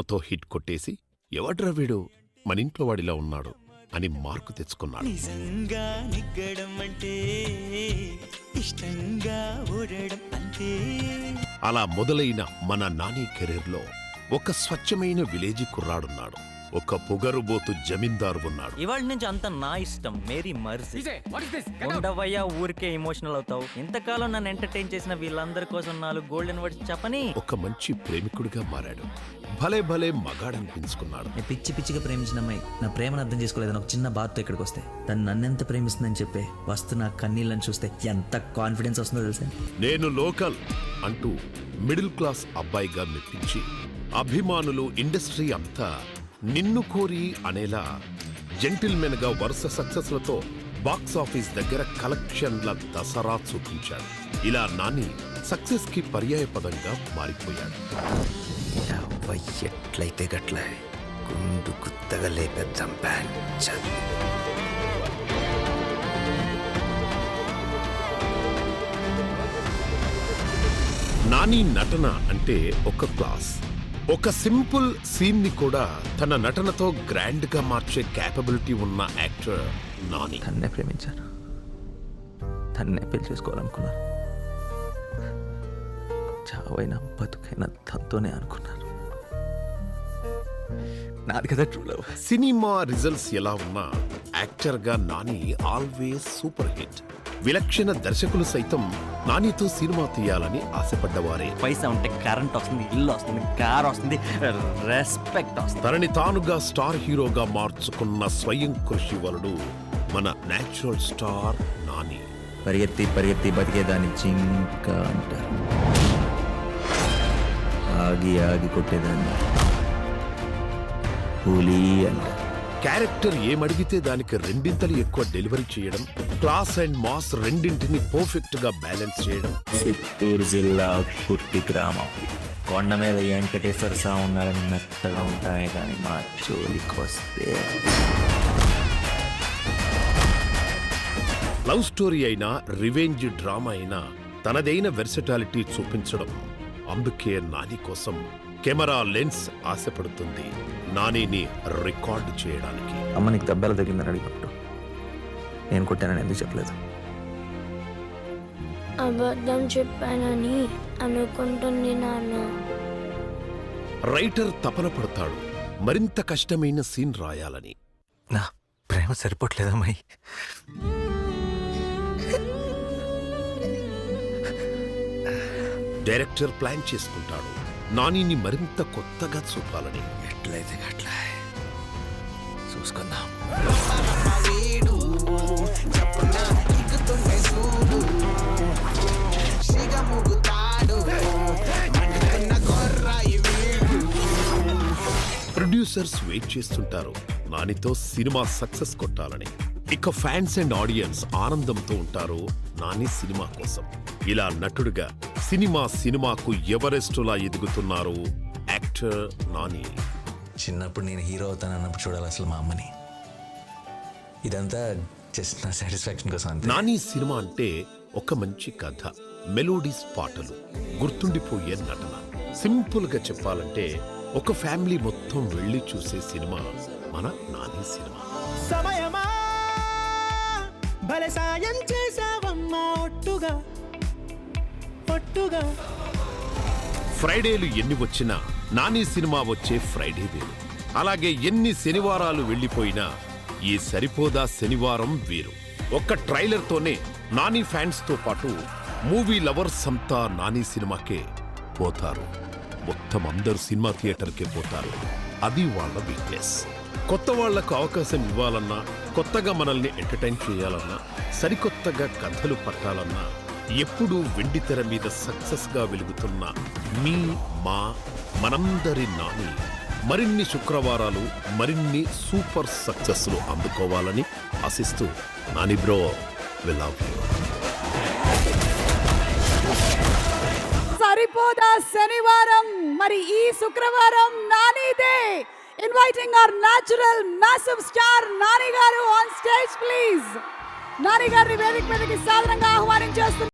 Hit కొట్టేసి ఎవడ్రా వీడు? మన ఇంట్లో వాడిలా ఉన్నాడు అని మార్కు తెచ్చుకున్నాడు. నిజంగా నిగ్గడం అంటే ఇష్టంగా ఓడడం అంతే. అలా మొదలైన మన నాని కెరీర్లో ఒక స్వచ్ఛమైన విలేజీ కుర్రాడున్నాడు. ఒక పొగరుబోతు జమీందారు ఉన్నాడు. ఇవాళ నుంచి అంత నా ఇష్టం మేరీ మర్జీ. ఉండవయ్యా ఊరికే ఎమోషనల్ అవుతావు. ఇంతకాలం నన్ను ఎంటర్టైన్ చేసిన వీళ్ళందరి కోసం నాలుగు గోల్డెన్ వర్డ్స్ చెప్పని. ఒక మంచి ప్రేమికుడిగా మారాడు. భలే భలే మగాడనిపించుకున్నాడు నేను పిచ్చి పిచ్చిగా ప్రేమించిన అమ్మాయి నా ప్రేమను అర్థం చేసుకోలేదని ఒక చిన్న బాధతో ఇక్కడికి వస్తే. తను నన్నెంత ప్రేమిస్తుందని చెప్పే వస్తున్న కన్నీళ్ళని చూస్తే ఎంత కాన్ఫిడెన్స్ వస్తుందో తెలుసా? నేను లోకల్ అంటూ మిడిల్ క్లాస్ అబ్బాయిగా మెప్పించి అభిమానులు ఇండస్ట్రీ అంతా నిన్ను కోరి అనేలా జెంటిల్మెన్గా వరుస సక్సెస్లతో బాక్స్ ఆఫీస్ దగ్గర కలెక్షన్ల దసరా చూపించాడు. ఇలా నాని సక్సెస్కి పర్యాయపదంగా మారిపోయాడు. ఎట్లయితే గట్ల గుండు గుత్తగా లేపేద్దాం నాని నటన అంటే ఒక క్లాస్. ఒక సింపుల్ సీన్ని కూడా తన నటనతో గ్రాండ్గా మార్చే క్యాపబిలిటీ ఉన్న యాక్టర్ నాని. తన్నే ప్రేమించాను. తన్నే పెళ్ళి చేసుకోవాలనుకున్నాను. చావైనా బతుకైనా తనతోనే అనుకున్నాను. నాది కదా ట్రూ లవ్ సినిమా రిజల్ట్స్ ఎలా ఉన్నా యాక్టర్గా నాని ఆల్వేస్ సూపర్ హిట్ విలక్షణ దర్శకులు సైతం నానితో సినిమా తీయాలని ఆశపడ్డవారే. పైసా ఉంటే కరెంట్ వస్తుంది ఇల్లు వస్తుంది కార్ వస్తుంది రెస్పెక్ట్ వస్తుంది. తనని తానుగా స్టార్ హీరోగా మార్చుకున్న స్వయం కృషి వలుడు మన నేచురల్ స్టార్ నాని. పరిగెత్తి పరిగెత్తి బతికేదాన్ని జింక అంటారు. ఆగి ఆగి కొట్టేదాన్ని. పులి అంటారు. క్యారెక్టర్ ఏమడిగితే దానికి రెండింతలు ఎక్కువ డెలివరీ చేయడం క్లాస్ అండ్ మాస్ రెండింటిని పర్ఫెక్ట్గా బ్యాలెన్స్ చేయడం. చిత్తూరు జిల్లా కుర్తి గ్రామం. కొండ మీద వెంకటేశ్వర స్వామి ఉన్నారని మెత్తగా ఉంటాయి కానీ మా జోలికి వస్తే లవ్ స్టోరీ అయినా రివెంజ్ డ్రామా అయినా తనదైన వెర్సటాలిటీ చూపించడం అందుకే నాని కోసం కెమెరా లెన్స్ ఆశపడుతుంది. నానిని రికార్డ్ చేయడానికి. అమ్మ నీకు దెబ్బలు తగిలిందని అడిగినప్పుడు నేను కొట్టానని ఎందుకు చెప్పలేదు? అబద్ధం చెప్పానని అనుకుంటుంది నాన్న. రైటర్ తపన పడతాడు. మరింత కష్టమైన సీన్ రాయాలని. నా ప్రేమ సరిపోవట్లేదమ్మాయి డైరెక్టర్ ప్లాన్ చేసుకుంటాడు. నానిని మరింత కొత్తగా చూపాలని. ఎట్లయితే గట్ల. చూసుకుందాం. ప్రొడ్యూసర్స్ వెయిట్ చేస్తుంటారు. నానితో సినిమా సక్సెస్ కొట్టాలని. ఇక ఫ్యాన్స్ అండ్ ఆడియన్స్ ఆనందంతో ఉంటారు నాని సినిమా కోసం. ఇలా నటుడుగా సినిమా సినిమాకు ఎవరెస్టులా ఎదుగుతున్నారు యాక్టర్ నాని? చిన్నప్పుడు నేను హీరో అవుతాను అన్నప్పుడు చూడాలి అసలు మా అమ్మని. ఇదంతా జస్ట్ నా సాటిస్ఫాక్షన్ కోసం అంతే. నాని సినిమా అంటే ఒక మంచి కథ మెలోడీస్ పాటలు గుర్తుండిపోయే నటన. సింపుల్గా చెప్పాలంటే ఒక ఫ్యామిలీ మొత్తం వెళ్ళి చూసే సినిమా మన నాని సినిమా. సమయమా? భలే సాయం చేసావమ్మా ఒట్టుగా. పట్టుగా. ఫ్రైడేలు ఎన్ని వచ్చినా నాని సినిమా వచ్చే ఫ్రైడే వేరు. అలాగే ఎన్ని శనివారాలు వెళ్ళిపోయినా ఈ సరిపోదా శనివారం వేరు. ఒక్క ట్రైలర్తోనే నాని ఫ్యాన్స్తో పాటు మూవీ లవర్స్ అంతా నాని సినిమాకే పోతారు. మొత్తం అందరు సినిమా థియేటర్కే పోతారు. అది వాళ్ళ వీక్నెస్ కొత్త వాళ్ళకు అవకాశం ఇవ్వాలన్నా కొత్తగా మనల్ని ఎంటర్టైన్ చేయాలన్నా సరికొత్తగా కథలు పట్టాలన్నా ఎప్పుడూ వెండితెర మీద సక్సెస్గా వెలుగుతున్న మీ మా మనందరి నాని మరిన్ని శుక్రవారాలు మరిన్ని సూపర్ సక్సెస్లు అందుకోవాలని ఆశిస్తూ Nani bro will love you Saripodhaa Sanivaaram మరి ఈ శుక్రవారం నానిదే. Inviting our natural massive star Nani garu on stage please Nani గారిని వేదిక మీదకి సాధారణంగా ఆహ్వానించేస్తున్నారు